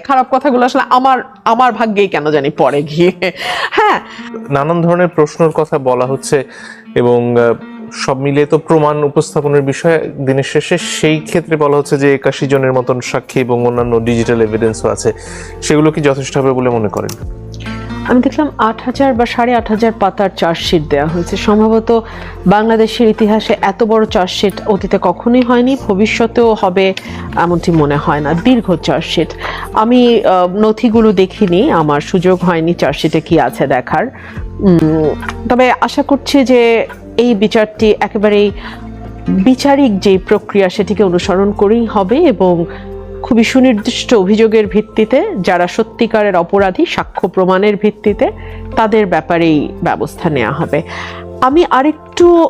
খারাপ কথাগুলো আসলে আমার আমার ভাগ্যেই কেন জানি পরে গিয়ে। হ্যাঁ। নানান ধরনের প্রশ্নের কথা বলা হচ্ছে এবং সব মিলিয়ে তো প্রমাণ উপস্থাপনের বিষয়ে দিনের শেষে সেই ক্ষেত্রে বলা হচ্ছে যে একাশি জনের মতন সাক্ষী এবং অন্যান্য ডিজিটাল এভিডেন্সও আছে। সেগুলো কি যথেষ্ট হবে বলে মনে করেন? আমি দেখলাম আট হাজার বা সাড়ে আট হাজার পাতার চার্জশিট দেওয়া হয়েছে। সম্ভবত বাংলাদেশের ইতিহাসে এত বড় চার্জশিট অতীতে কখনোই হয়নি, ভবিষ্যতেও হবে এমনটি মনে হয় না। দীর্ঘ চার্জশিট। আমি নথিগুলো দেখিনি, আমার সুযোগ হয়নি চার্জশিটে কি আছে দেখার। তবে আশা করছি যে এই বিচারটি একেবারেই বিচারিক যে প্রক্রিয়া, সেটিকে অনুসরণ করেই হবে এবং খুবই সুনির্দিষ্ট অভিযোগের ভিত্তিতে, যারা সত্যিকারের অপরাধী সাক্ষ্য প্রমাণের ভিত্তিতে, তাদের ব্যাপারেই ব্যবস্থা নেওয়া হবে। আমি আরেকটু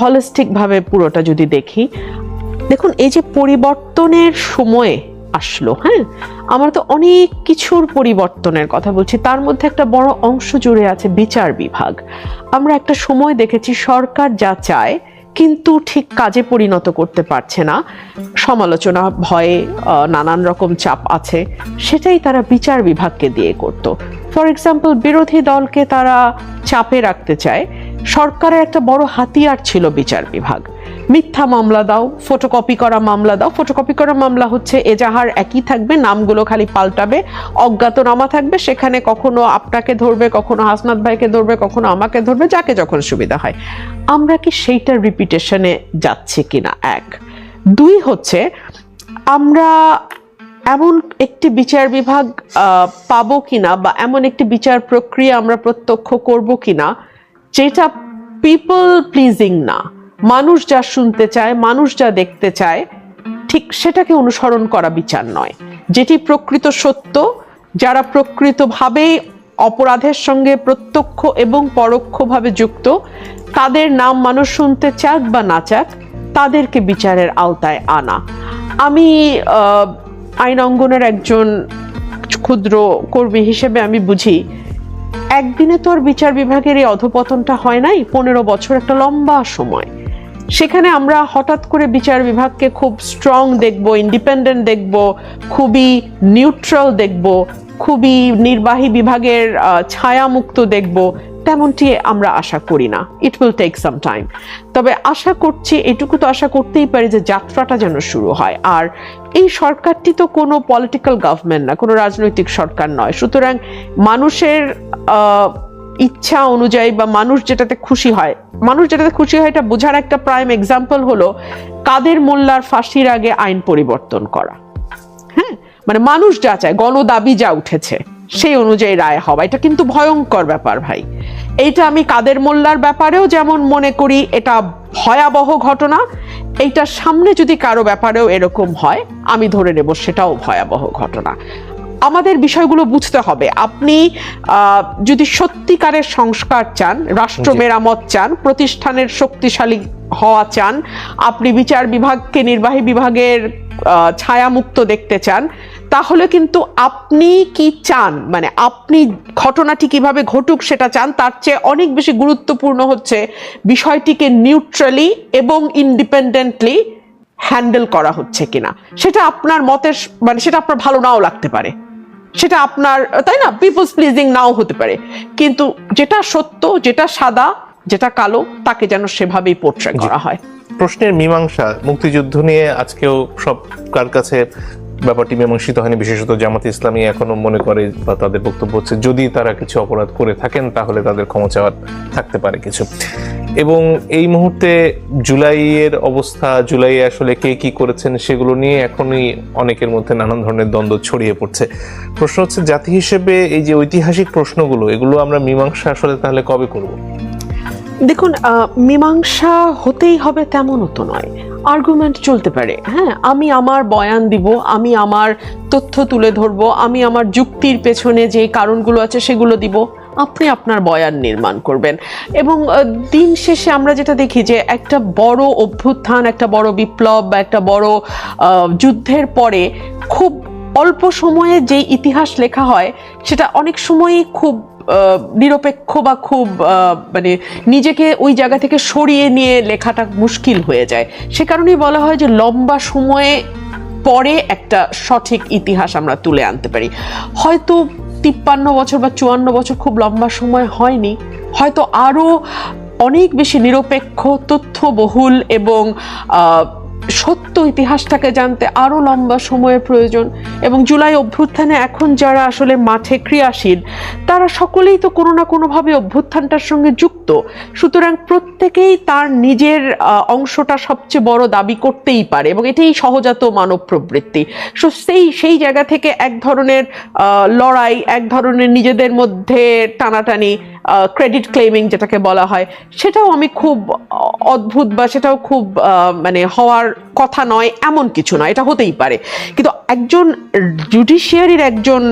হলিস্টিকভাবে পুরোটা যদি দেখি, দেখুন, এই যে পরিবর্তনের সময়ে আসলো হ্যাঁ? আমরা তো অনেক কিছুর পরিবর্তনের কথা বলছি। তার মধ্যে একটা বড় অংশ জুড়ে আছে বিচার বিভাগ। আমরা একটা সময় দেখেছি সরকার যা চায় কিন্তু ঠিক কাজে পরিণত করতে পারছে না। সমালোচনা, ভয়ে নানান রকম চাপ আছে। সেটাই তারা বিচার বিভাগকে দিয়ে করত। ফর এক্সাম্পল, বিরোধী দলকে তারা চাপে রাখতে চায়। সরকারের একটা বড় হাতিয়ার ছিল বিচার বিভাগ। মিথ্যা মামলা দাও ফটোকপি করা মামলা দাও। ফটোকপি করা মামলা হচ্ছে এজাহার একই থাকবে, নামগুলো খালি পাল্টাবে, অজ্ঞাতনামা থাকবে, সেখানে কখনো আপনাকে ধরবে, কখনো হাসনাত ভাইকে ধরবে, কখনো আমাকে ধরবে, যাকে যখন সুবিধা হয়। আমরা কি সেইটার রিপিটেশনে যাচ্ছি কিনা? এক। দুই হচ্ছে, আমরা এমন একটি বিচার বিভাগ পাবো কিনা বা এমন একটি বিচার প্রক্রিয়া আমরা প্রত্যক্ষ করব কিনা, যেটা পিপল প্লিজিং না। মানুষ যা শুনতে চায়, মানুষ যা দেখতে চায়, ঠিক সেটাকে অনুসরণ করা বিচার নয়। যেটি প্রকৃত সত্য, যারা প্রকৃতভাবে অপরাধের সঙ্গে প্রত্যক্ষ এবং পরোক্ষভাবে যুক্ত, তাদের নাম মানুষ শুনতে চাক বা না চাক, তাদেরকে বিচারের আওতায় আনা। আমি আইন অঙ্গনের একজন ক্ষুদ্র কর্মী হিসেবে আমি বুঝি, একদিনে তো আর বিচার বিভাগের এই অধপতনটা হয় নাই, পনেরো বছর একটা লম্বা সময়। সেখানে আমরা হঠাৎ করে বিচার বিভাগকে খুব স্ট্রং দেখব ইন্ডিপেন্ডেন্ট দেখব, খুবই নিউট্রাল দেখব, খুবই নির্বাহী বিভাগের ছায়ামুক্ত দেখব, তেমনটি আমরা আশা করি না। It will take some time তবে আশা করছি, এটুকু তো আশা করতেই পারি যে যাত্রাটা যেন শুরু হয়। আর এই সরকারটি তো কোনো পলিটিক্যাল গভর্নমেন্ট না, কোনো রাজনৈতিক সরকার নয়। সুতরাং মানুষের ইচ্ছা অনুযায়ী বা মানুষ যেটাতে খুশি হয়। মানুষ যেটাতে খুশি হয়, এটা বোঝার একটা প্রাইম এক্সাম্পল হলো কাদের মোল্লার ফাঁসির আগে আইন পরিবর্তন করা। হ্যাঁ? মানে মানুষ যা চায়, গণদাবি যা উঠেছে, সেই অনুযায়ী রায় হওয়া। এটা কিন্তু ভয়ঙ্কর ব্যাপার ভাই। এইটা আমি কাদের মোল্লার ব্যাপারেও যেমন মনে করি, এটা ভয়াবহ ঘটনা। এইটার সামনে যদি কারও ব্যাপারেও এরকম হয়, আমি ধরে নেব সেটাও ভয়াবহ ঘটনা। আমাদের বিষয়গুলো বুঝতে হবে। আপনি যদি সত্যিকারের সংস্কার চান রাষ্ট্র মেরামত চান প্রতিষ্ঠানের শক্তিশালী হওয়া চান আপনি বিচার বিভাগকে নির্বাহী বিভাগের ছায়ামুক্ত দেখতে চান তাহলে কিন্তু আপনি কি চান? মানে আপনি ঘটনাটি কীভাবে ঘটুক সেটা চান তার চেয়ে অনেক বেশি গুরুত্বপূর্ণ হচ্ছে বিষয়টিকে নিউট্রালি এবং ইন্ডিপেন্ডেন্টলি হ্যান্ডেল করা হচ্ছে কিনা। সেটা আপনার মতের মানে সেটা আপনার ভালো নাও লাগতে পারে। সেটা আপনার তাই না? পিপলস প্লিজিং নাও হতে পারে। কিন্তু যেটা সত্য যেটা সাদা যেটা কালো তাকে যেন সেভাবেই পোট্রে করা হয়। প্রশ্নের মীমাংসা মুক্তিযুদ্ধ নিয়ে আজকেও সব কার কাছে ব্যাপারটি মীমাংসিত হয়নি, বিশেষত জামাত ইসলামী এখনও মনে করে বা তাদের বক্তব্য হচ্ছে, যদি তারা কিছু অপরাধ করে থাকেন, তাহলে তাদের ক্ষমা চাওয়ার থাকতে পারে কিছু। এবং এই মুহূর্তে জুলাইয়ের অবস্থা, জুলাইয়ে আসলে কে কি করেছেন সেগুলো নিয়ে এখনই অনেকের মধ্যে নানান ধরনের দ্বন্দ্ব ছড়িয়ে পড়ছে। প্রশ্ন হচ্ছে, জাতি হিসেবে এই যে ঐতিহাসিক প্রশ্নগুলো, এগুলো আমরা মীমাংসা আসলে তাহলে কবে করব? দেখুন মীমাংসা হতেই হবে তেমনও তো নয়। আর্গুমেন্ট চলতে পারে। হ্যাঁ আমি আমার বয়ান দিব, আমি আমার তথ্য তুলে ধরবো, আমি আমার যুক্তির পেছনে যে কারণগুলো আছে সেগুলো দিব। আপনি আপনার বয়ান নির্মাণ করবেন। এবং দিন শেষে আমরা যেটা দেখি যে একটা বড় অভ্যুত্থান, একটা বড় বিপ্লব বা একটা বড় যুদ্ধের পরে খুব অল্প সময়ে যে ইতিহাস লেখা হয়, সেটা অনেক সময়ই খুব নিরপেক্ষ বা খুব মানে নিজেকে ওই জায়গা থেকে সরিয়ে নিয়ে লেখাটা মুশকিল হয়ে যায়। সে কারণেই বলা হয় যে লম্বা সময়ে পরে একটা সঠিক ইতিহাস আমরা তুলে আনতে পারি। হয়তো তিপ্পান্ন বছর বা চুয়ান্ন বছর খুব লম্বা সময় হয়নি, হয়তো আরও অনেক বেশি নিরপেক্ষ, তথ্যবহুল এবং সত্য ইতিহাসটাকে জানতে আরও লম্বা সময়ের প্রয়োজন। এবং জুলাই অভ্যুত্থানে এখন যারা আসলে মাঠে ক্রিয়াশীল, তারা সকলেই তো কোনো না কোনোভাবে অভ্যুত্থানটার সঙ্গে যুক্ত। সুতরাং প্রত্যেকেই তার নিজের অংশটা সবচেয়ে বড় দাবি করতেই পারে এবং এটাই সহজাত মানব প্রবৃত্তি। সো সেই সেই জায়গা থেকে এক ধরনের লড়াই, এক ধরনের নিজেদের মধ্যে টানাটানি ক্রেডিট ক্লেমিং যেটাকে বলা হয়, সেটাও আমি খুব অদ্ভুত বা সেটাও খুব মানে হওয়ার কথা নয়, এমন কিছু নয়, এটা হতেই পারে। কিন্তু একজন জুডিশিয়ারির একজন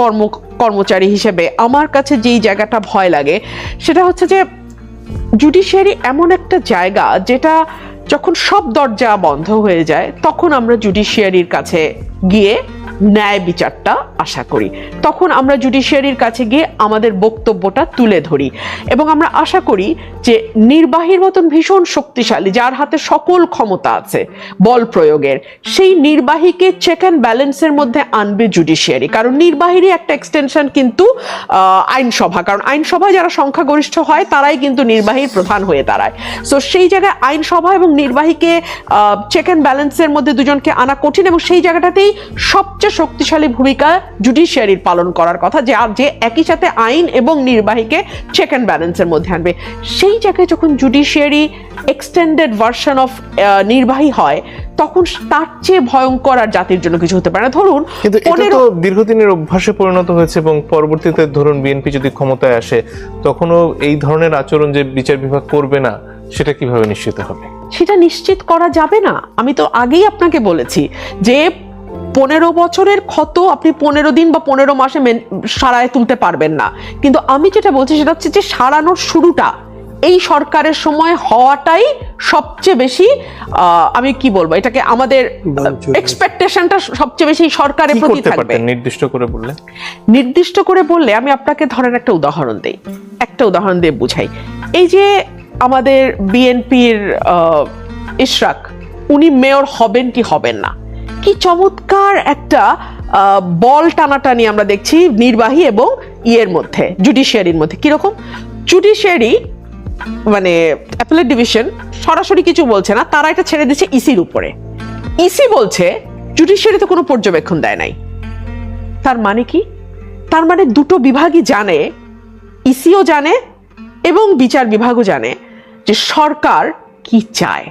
কর্ম, কর্মচারী হিসেবে আমার কাছে যেই জায়গাটা ভয় লাগে, সেটা হচ্ছে যে জুডিশিয়ারি এমন একটা জায়গা যেটা যখন সব দরজা বন্ধ হয়ে যায়, তখন আমরা জুডিশিয়ারির কাছে গিয়ে ন্যায় বিচারটা আশা করি। তখন আমরা জুডিশিয়ারির কাছে গিয়ে আমাদের বক্তব্যটা তুলে ধরি এবং আমরা আশা করি যে নির্বাহীর মতন ভীষণ শক্তিশালী, যার হাতে সকল ক্ষমতা আছে, বল প্রয়োগের, সেই নির্বাহীকে চেক অ্যান্ড ব্যালেন্সের মধ্যে আনবে জুডিশিয়ারি। কারণ নির্বাহীরই একটা এক্সটেনশন কিন্তু আইনসভা। কারণ আইনসভায় যারা সংখ্যাগরিষ্ঠ হয়, তারাই কিন্তু নির্বাহীর প্রধান হয়ে দাঁড়ায়। সো সেই জায়গায় আইনসভা এবং নির্বাহীকে চেক অ্যান্ড ব্যালেন্সের মধ্যে দুজনকে আনা কঠিন এবং সেই জায়গাটাতেই সবচেয়ে শক্তিশালী ভূমিকা জুডিশিয়ারির পালন করার কথা যে যে একই সাথে আইন এবং নির্বাহীকে চেক অ্যান্ড ব্যালেন্সের মধ্যে আনবে। সেই জায়গায় যখন জুডিশিয়ারি এক্সটেন্ডেড ভার্সন অফ নির্বাহী হয় তখন তার চেয়ে ভয়ঙ্কর আর জাতির জন্য কিছু হতে পারে না। ধরুন কিন্তু এটা তো দীর্ঘদিনের অভ্যাসে পরিণত হয়েছে এবং পরবর্তীতে ধরুন বিএনপি যদি ক্ষমতায় আসে তখনও এই ধরনের আচরণ যে বিচার বিভাগ করবে না সেটা কীভাবে নিশ্চিত হবে? সেটা নিশ্চিত করা যাবে না। আমি তো আগেই আপনাকে বলেছি যে পনেরো বছরের ক্ষত আপনি পনেরো দিন বা পনেরো মাসে মেন- সারায় তুলতে পারবেন না। কিন্তু আমি যেটা বলছি সেটা হচ্ছে যে সারানোর শুরুটা এই সরকারের সময় হওয়াটাই সবচেয়ে বেশি আহ, আমি কি বলব এটাকে আমাদের। এক্সপেকটেশনটা সবচেয়ে বেশি সরকারের প্রতি থাকবে। নির্দিষ্ট করে বললে? নির্দিষ্ট করে বললে আমি আপনাকে ধরেন একটা উদাহরণ দেই। একটা উদাহরণ দিয়ে বুঝাই। এই যে আমাদের বিএনপির ইশরাক উনি মেয়র হবেন কি হবেন না? কি চমৎকার একটা বল টানাটানি আমরা দেখছি নির্বাহী এবং ইয়ের মধ্যে জুডিশিয়ারির মধ্যে। কীরকম? জুডিশিয়ারি মানে অ্যাপেলেট ডিভিশন সরাসরি কিছু বলছে না, তারা এটা ছেড়ে দিচ্ছে ইসির উপরে। ইসি বলছে জুডিশিয়ারি তো কোনো পর্যবেক্ষণ দেয় নাই। তার মানে কি? তার মানে দুটো বিভাগই জানে, ইসিও জানে এবং বিচার বিভাগও জানে যে সরকার কি চায়।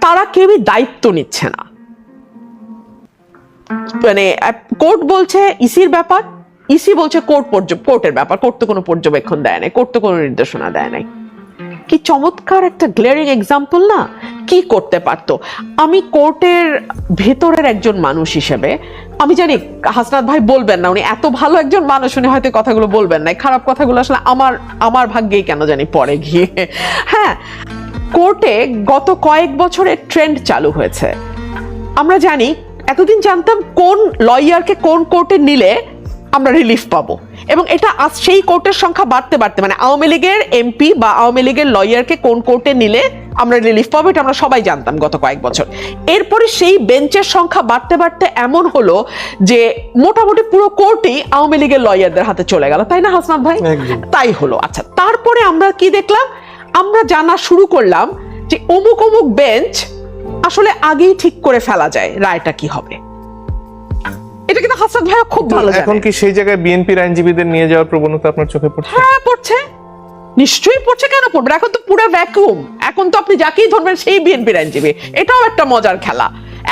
তারা কেউই দায়িত্ব নিচ্ছে না। মানে কোর্ট বলছে ইসির ব্যাপার, ইসি বলছে কোর্ট কোর্টের ব্যাপার কোর্ট তো কোনো পর্যবেক্ষণ দেয় নাই কোর্ট তো কোনো নির্দেশনা দেয় নাই। কি চমৎকার একটা গ্লেয়ারিং এক্সাম্পল না? কি করতে পারতো? আমি কোর্টের ভেতরের একজন মানুষ হিসেবে, আমি জানি হাসনাত ভাই বলবেন না, উনি এত ভালো একজন মানুষ, উনি হয়তো কথাগুলো বলবেন না খারাপ কথাগুলো আসলে আমার আমার ভাগ্যেই কেন জানি পরে গিয়ে। হ্যাঁ কোর্টে গত কয়েক বছরের ট্রেন্ড চালু হয়েছে। আমরা জানি এতদিন জানতাম কোন লয়ারকে কোন কোর্টে নিলে আমরা রিলিফ পাবো। এবং এটা আজ সেই কোর্টের সংখ্যা বাড়তে বাড়তে মানে আওয়ামী লীগের এমপি বা আওয়ামী লীগের লয়ারকে কোন কোর্টে নিলে আমরা রিলিফ পাবো এটা আমরা সবাই জানতাম গত কয়েক বছর। এরপরে সেই বেঞ্চের সংখ্যা বাড়তে বাড়তে এমন হলো যে মোটামুটি পুরো কোর্টই আওয়ামী লীগের লয়ারদের হাতে চলে গেল তাই না হাসনাত ভাই? তাই হলো। আচ্ছা তারপরে আমরা কি দেখলাম? আমরা জানা শুরু করলাম যে অমুক অমুক বেঞ্চ আসলে আগেই ঠিক করে ফেলা যায় রায়টা কি হবে। এটা কিন্তু হাসান ভাইয়া খুব ভালো এখন কি সেই জায়গায় বিএনপির আইনজীবীদের নিয়ে যাওয়ার প্রবণতা আপনার চোখে পড়ছে? হ্যাঁ পড়ছে। নিশ্চয়ই পড়ছে কেন পড়বে? এখন তো পুরো ভ্যাকুম এখন তো আপনি যাকেই ধরবেন সেই বিএনপির আইনজীবী। এটাও একটা মজার খেলা।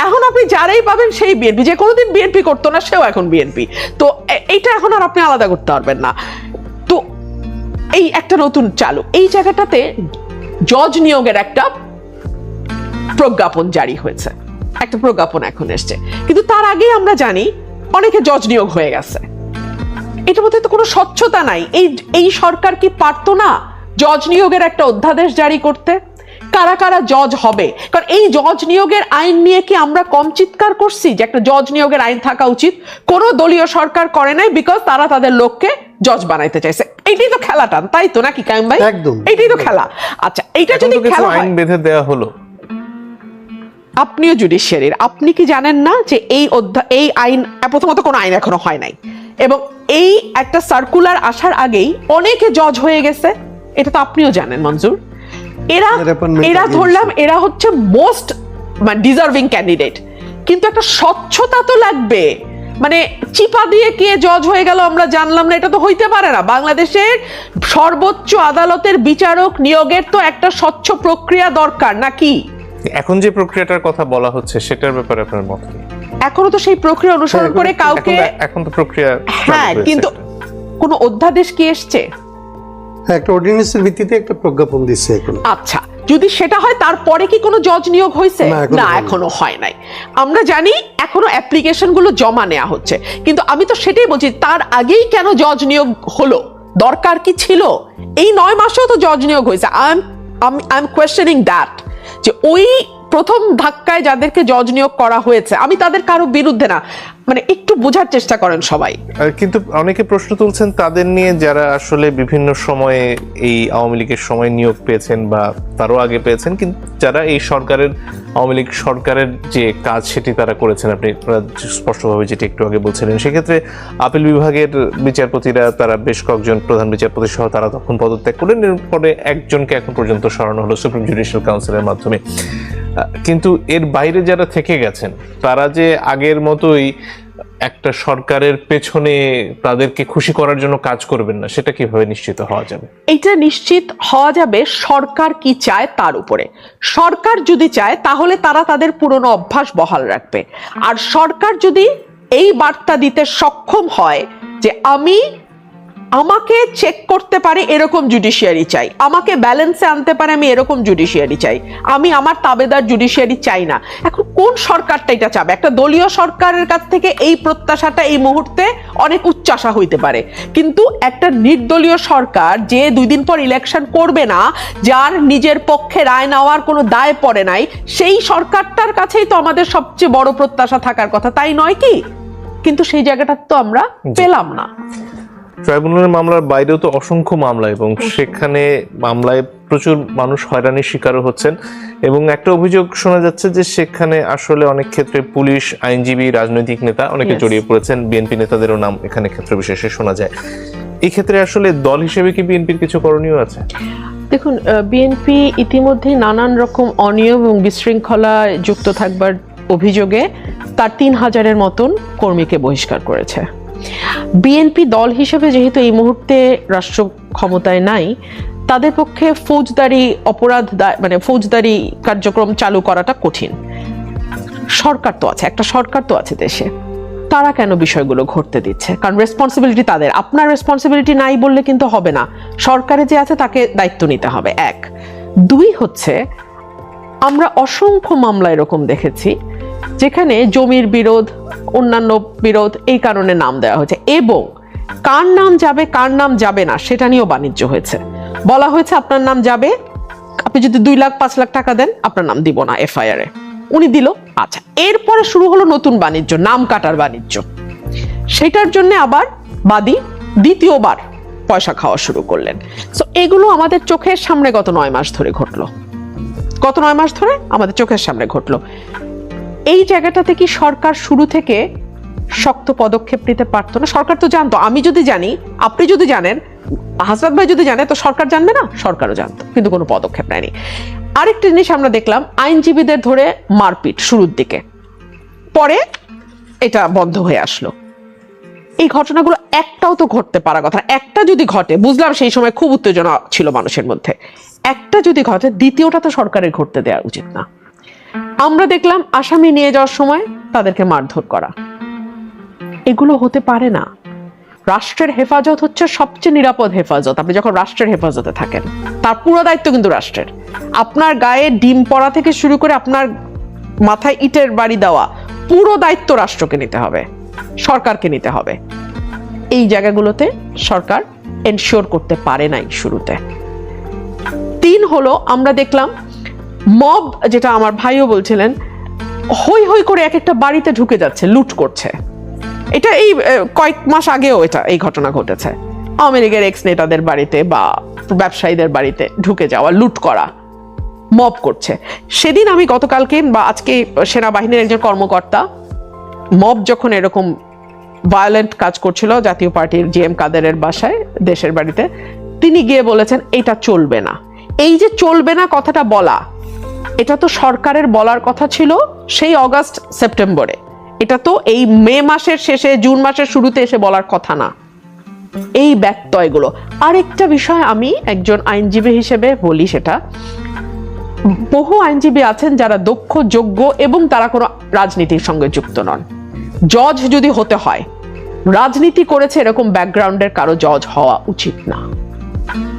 এখন আপনি যারাই পাবেন সেই বিএনপি। যে কোনোদিন বিএনপি করতো না সেও এখন বিএনপি। তো এইটা এখন আর আপনি আলাদা করতে পারবেন না। তো এই একটা নতুন চালু। এই জায়গাটাতে জজ নিয়োগের একটা প্রজ্ঞাপন জারি হয়েছে। একটা প্রজ্ঞাপন এখন এসছে। কিন্তু তার আগে আমরা জানি অনেকে জজ নিয়োগ হয়ে গেছে। এটার মধ্যে তো কোনো স্বচ্ছতা নাই। এই এই সরকার কি পারতো না জজ নিয়োগের একটা অধ্যাদেশ জারি করতে? কারা কারা জজ হবে? কারণ এই জজ নিয়োগের আইন নিয়ে কি আমরা কম চিৎকার করছি যে একটা জজ নিয়োগের আইন থাকা উচিত? কোন দলীয় সরকার করে নাই বিকজ তারা তাদের লোককে জজ বানাইতে চাইছে। এইটাই তো খেলাটা তাই তো নাকি কায়েম ভাই? একদম। এইটাই তো খেলা। আচ্ছা এইটা যদি খেলা আইন বেঁধে দেওয়া হলো। আপনিও জুডিশিয়ারির আপনি কি জানেন না যে এই অধ্যা এই আইন প্রথমত কোনো আইন এখনও হয় নাই। এবং এই একটা সার্কুলার আসার আগেই অনেকে জজ হয়ে গেছে। এটা তো আপনিও জানেন মঞ্জুর এরা এরা ধরলাম এরা হচ্ছে মোস্ট মানে ডিজার্ভিং ক্যান্ডিডেট কিন্তু একটা স্বচ্ছতা তো লাগবে। মানে চিপা দিয়ে কে জজ হয়ে গেল আমরা জানলাম না এটা তো হইতে পারে না। বাংলাদেশের সর্বোচ্চ আদালতের বিচারক নিয়োগের তো একটা স্বচ্ছ প্রক্রিয়া দরকার নাকি? এখন যে প্রক্রিয়াটার কথা বলা হচ্ছে সেটার ব্যাপারে আপনার মত কি? এখনও তো সেই প্রক্রিয়া অনুসরণ হ্যাঁ, করে কাউকে এখন তো- প্রক্রিয়া হ্যাঁ কিন্তু। কোনো অধ্যাদেশ কি এসছে? হ্যাঁ একটা অর্ডিনেন্সের ভিত্তিতে একটা প্রজ্ঞাপন দিচ্ছে এখন। আচ্ছা যদি সেটা হয় তারপরে কি কোনো জজ নিয়োগ হয়েছে? না, এখনও এখনও হয় নাই। আমরা জানি এখনও অ্যাপ্লিকেশনগুলো জমা নেওয়া হচ্ছে। কিন্তু আমি তো সেটাই বলছি তার আগেই কেন জজ নিয়োগ হলো? দরকার কি ছিল? এই নয় মাসেও তো জজ নিয়োগ হয়েছে। I am I am questioning that যে ওই প্রথম ধাক্কায় যাদেরকে জজ নিয়োগ করা হয়েছে আমি তাদের কারও বিরুদ্ধে না। মানে একটু বোঝার চেষ্টা করেন সবাই। কিন্তু অনেকে প্রশ্ন তুলছেন তাদের নিয়ে যারা আসলে বিভিন্ন সময়ে এই আওয়ামী লীগের সময় নিয়োগ পেয়েছেন বা তারও আগে পেয়েছেন, কিন্তু যারা এই সরকারের, আওয়ামী লীগ সরকারের যে কাজ সেটি তারা করেছেন, আপনি স্পষ্টভাবে যেটি একটু আগে বলছিলেন, সেক্ষেত্রে আপিল বিভাগের বিচারপতিরা তারা বেশ কয়েকজন প্রধান বিচারপতি সহ তারা তখন পদত্যাগ করলেন, এরপরে একজনকে এখন পর্যন্ত সরানো হলো সুপ্রিম জুডিশিয়াল কাউন্সিলের মাধ্যমে। কিন্তু এর বাইরে যারা থেকে গেছেন, তারা যে আগের মতোই একটা সরকারের পেছনে তাদেরকে খুশি করার জন্য কাজ করবেন না, সেটা কীভাবে নিশ্চিত হওয়া যাবে? এটা নিশ্চিত হওয়া যাবে সরকার কি চায় তার উপরে। সরকার যদি চায়, তাহলে তারা তাদের পুরনো অভ্যাস বহাল রাখবে। আর সরকার যদি এই বার্তা দিতে সক্ষম হয় যে আমি আমাকে চেক করতে পারে এরকম জুডিশিয়ারি চাই। আমাকে ব্যালেন্সে আনতে পারে আমি এরকম জুডিশিয়ারি চাই। আমি আমার তাবেদার জুডিশিয়ারি চাই না। এখন কোন সরকারটা এটা চাবে? একটা দলীয় সরকারের কাছ থেকে এই প্রত্যাশাটা এই মুহূর্তে অনেক উচ্চাসা হইতে পারে। কিন্তু একটা নির্দলীয় সরকার যে দুই দিন পর ইলেকশন করবে না যার নিজের পক্ষে রায় নেওয়ার কোনো দায় পড়ে নাই সেই সরকারটার কাছেই তো আমাদের সবচেয়ে বড় প্রত্যাশা থাকার কথা। তাই নয় কি? কিন্তু সেই জায়গাটা তো আমরা পেলাম না। ট্রাইব্যুনালের মামলার বাইরেও তো অসংখ্য মামলা এবং সেখানে মামলায় প্রচুর মানুষ হয়রানির শিকারও হচ্ছেন। এবং একটা অভিযোগ শোনা যাচ্ছে যে সেখানে আসলে অনেক ক্ষেত্রে পুলিশ আইনজীবী রাজনৈতিক নেতা অনেকে জড়িয়ে পড়েছেন। বিএনপি নেতাদেরও নাম এখানে ক্ষেত্র বিশেষে শোনা যায়। এই ক্ষেত্রে আসলে দল হিসেবে কি বিএনপির কিছু করণীয় আছে? দেখুন বিএনপি ইতিমধ্যে নানান রকম অনিয়ম এবং বিশৃঙ্খলা যুক্ত থাকবার অভিযোগে তার তিন হাজারের মতন কর্মীকে বহিষ্কার করেছে। বিএনপি দল হিসেবে যেহেতু এই মুহূর্তে রাষ্ট্র ক্ষমতায় নাই, তাদের পক্ষে ফৌজদারি অপরাধ মানে ফৌজদারি কার্যক্রম চালু করাটা কঠিন। সরকার তো আছে, একটা সরকার তো আছে দেশে। তারা কেন বিষয়গুলো ঘটতে দিচ্ছে? কারণ রেসপন্সিবিলিটি তাদের। আপনার রেসপন্সিবিলিটি নাই বললে কিন্তু হবে না। সরকারে যে আছে তাকে দায়িত্ব নিতে হবে। এক। দুই হচ্ছে, আমরা অসংখ্য মামলা এরকম দেখেছি যেখানে জমির বিরোধ, অন্যান্য বিরোধ এই কারণে নাম দেওয়া হয়েছে এবং কার নাম যাবে, কার নাম যাবে না সেটা নিয়েও বাণিজ্য হয়েছে। বলা হয়েছে আপনার নাম যাবে, আপনি যদি দুই লাখ, পাঁচ লাখ টাকা দেন, আপনার নাম দিব না এফআইআর উনি দিল আচ্ছা এরপরে শুরু হলো নতুন বাণিজ্য, নাম কাটার বাণিজ্য। সেটার জন্য আবার বাদী দ্বিতীয়বার পয়সা খাওয়া শুরু করলেন। সো এগুলো আমাদের চোখের সামনে গত নয় মাস ধরে ঘটলো। গত নয় মাস ধরে আমাদের চোখের সামনে ঘটলো। এই জায়গাটাতে কি সরকার শুরু থেকে শক্ত পদক্ষেপ নিতে পারতো না? সরকার তো জানতো। আমি যদি জানি, আপনি যদি জানেন হাসরাত ভাই যদি জানে, তো সরকার জানবে না? সরকারও জানতো। কিন্তু কোনো পদক্ষেপ নেয়নি। আরেকটা জিনিস আমরা দেখলাম, আইনজীবীদের ধরে মারপিট শুরুর দিকে। পরে এটা বন্ধ হয়ে আসলো। এই ঘটনাগুলো একটাও তো ঘটতে পারা কথা একটা যদি ঘটে, বুঝলাম সেই সময় খুব উত্তেজনা ছিল মানুষের মধ্যে। একটা যদি ঘটে, দ্বিতীয়টা তো সরকারের ঘটতে দেওয়া উচিত না। আমরা দেখলাম আসামি নিয়ে যাওয়ার সময় তাদেরকে মারধর করা। এগুলো হতে পারে না। রাষ্ট্রের হেফাজত হচ্ছে সবচেয়ে নিরাপদ হেফাজত। আপনি যখন রাষ্ট্রের হেফাজতে থাকেন, তার পুরো দায়িত্ব কিন্তু রাষ্ট্রের। আপনার গায়ে ডিম পড়া থেকে শুরু করে আপনার মাথায় ইটের বাড়ি দেওয়া, পুরো দায়িত্ব রাষ্ট্রকে নিতে হবে, সরকারকে নিতে হবে। এই জায়গাগুলোতে সরকার এনশিওর করতে পারে নাই শুরুতে। তিন হলো, আমরা দেখলাম মব, যেটা আমার ভাইও বলছিলেন হই হই করে এক একটা বাড়িতে ঢুকে যাচ্ছে, লুট করছে। এটা এই কয়েক মাস আগেও এটা এই ঘটনা ঘটেছে। আওয়ামী লীগের এক্স নেতাদের বাড়িতে বা ব্যবসায়ীদের বাড়িতে ঢুকে যাওয়া, লুট করা, মব করছে। সেদিন আমি গতকালকে বা আজকে সেনাবাহিনীর একজন কর্মকর্তা, মব যখন এরকম ভায়োলেন্ট কাজ করছিল জাতীয় পার্টির জি এম কাদেরের বাসায়, দেশের বাড়িতে, তিনি গিয়ে বলেছেন, এটা চলবে না। এই যে চলবে না কথাটা বলা এটা তো সরকারের বলার কথা ছিল সেই অগাস্ট সেপ্টেম্বরে। এটা তো এই মে মাসের শেষে, জুন মাসের শুরুতে এসে বলার কথা না। এই ব্যত্যয়গুলো। আরেকটা বিষয় আমি একজন আইনজীবী হিসেবে বলি সেটা। বহু আইনজীবী আছেন যারা দক্ষ, যোগ্য এবং তারা কোনো রাজনীতির সঙ্গে যুক্ত নন। জজ যদি হতে হয়, রাজনীতি করেছে এরকম ব্যাকগ্রাউন্ডের কারও জজ হওয়া উচিত না।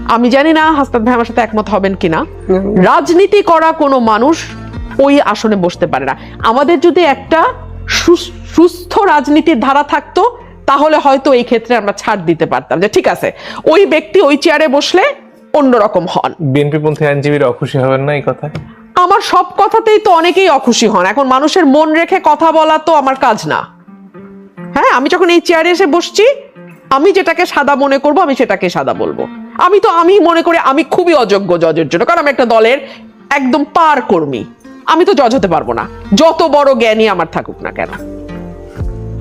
আমি জানি না হাসনাত ভাই আমার সাথে একমত হবেন কিনা। রাজনীতি করা কোনো মানুষ ওই আসনে বসতে পারে না। আমাদের যদি একটা সুস- সুস্থ রাজনীতির ধারা থাকতো তাহলে হয়তো এই ক্ষেত্রে আমরা ছাড় দিতে পারতাম। যে ঠিক আছে ওই ব্যক্তি ওই চেয়ারে বসলে অন্যরকম হন। বিএনপি পন্থী আইনজীবীরা অখুশি হবেন না এই কথায় আমার সব কথাতেই তো অনেকেই অখুশি হন। এখন মানুষের মন রেখে কথা বলা তো আমার কাজ না। হ্যাঁ আমি যখন এই চেয়ারে এসে বসছি আমি যেটাকে সাদা মনে করব আমি সেটাকে সাদা বলব। আমি তো আমি মনে করি আমি খুবই অযোগ্য জজের জন্য, কারণ আমি একটা দলের একদম পার কর্মী। আমি তো জজ হতে পারব না। যত বড় জ্ঞানী আমার থাকুক না কেন।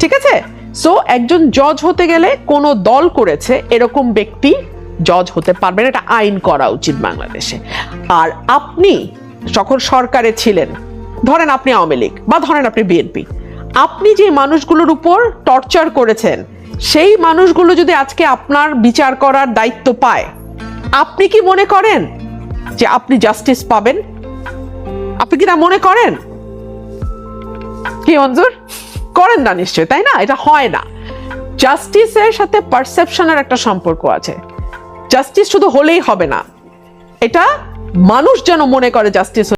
ঠিক আছে? সো একজন জজ হতে গেলে কোন দল করেছে, এরকম ব্যক্তি জজ হতে পারবেন এটা আইন করা উচিত বাংলাদেশে। আর আপনি যখন সরকারে ছিলেন, ধরেন আপনি আওয়ামী লীগ বা ধরেন আপনি বিএনপি, আপনি যে মানুষগুলোর উপর টর্চার করেছেন সেই মানুষগুলো যদি আজকে আপনার বিচার করার দায়িত্ব পায়, আপনি কি মনে করেন যে আপনি জাস্টিস পাবেন? আপনি কি না মনে করেন? কি মঞ্জুর করেন না নিশ্চয়, তাই না? এটা হয় না। জাস্টিসের সাথে পারসেপশনের একটা সম্পর্ক আছে। জাস্টিস শুধু হলেই হবে না। এটা মানুষ যেন মনে করে জাস্টিস